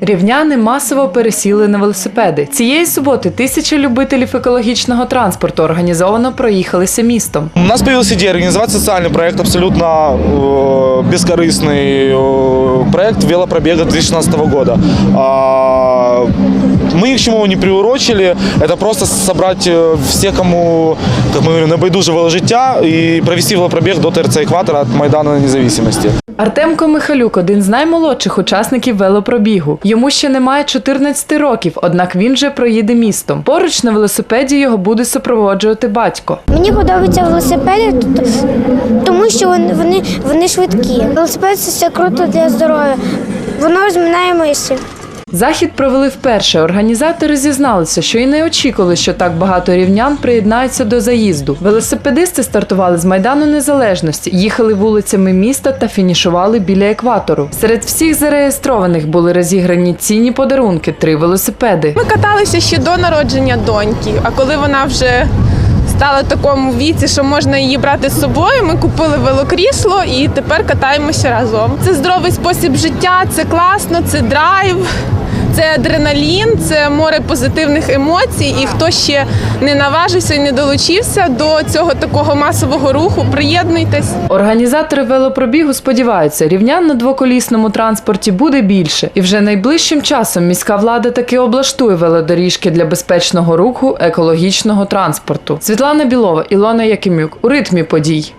Рівняни масово пересіли на велосипеди. Цієї суботи тисячі любителів екологічного транспорту організовано проїхалися містом. У нас появилась идея организовать социальный проект, абсолютно э, бескорыстный э, проект велопробега 2016 года. А, мы ни к чему не приурочили, это просто собрать э, все, кому, как мы говорим, небайдужего життя и провести велопробег до ТРЦ «Экватор» от Майдана Независимости. Артемко Михалюк один з наймолодших учасників велопробігу. Йому ще немає 14 років, однак він вже проїде містом. Поруч на велосипеді його буде супроводжувати батько. Мені подобаються велосипеди, т- тому що вони, вони, вони швидкі. Велосипед це все круто для здоров'я. Воно розминає мишці. Захід провели вперше. Організатори зізналися, що і не очікували, що так багато рівнян приєднаються до заїзду. Велосипедисти стартували з майдану незалежності, їхали вулицями міста та фінішували біля екватору. Серед всіх зареєстрованих були розіграні цінні подарунки три велосипеди. Ми каталися ще до народження доньки, а коли вона вже стала такому віці, що можна її брати з собою, ми купили велокрісло і тепер катаємося разом. Це здоровий спосіб життя, це класно, це драйв. Це адреналін, це море позитивних емоцій. І хто ще не наважився і не долучився до цього такого масового руху, приєднуйтесь. Організатори велопробігу сподіваються, рівнян на двоколісному транспорті буде більше, і вже найближчим часом міська влада таки облаштує велодоріжки для безпечного руху екологічного транспорту. Світлана Білова, Ілона Якимюк у ритмі подій.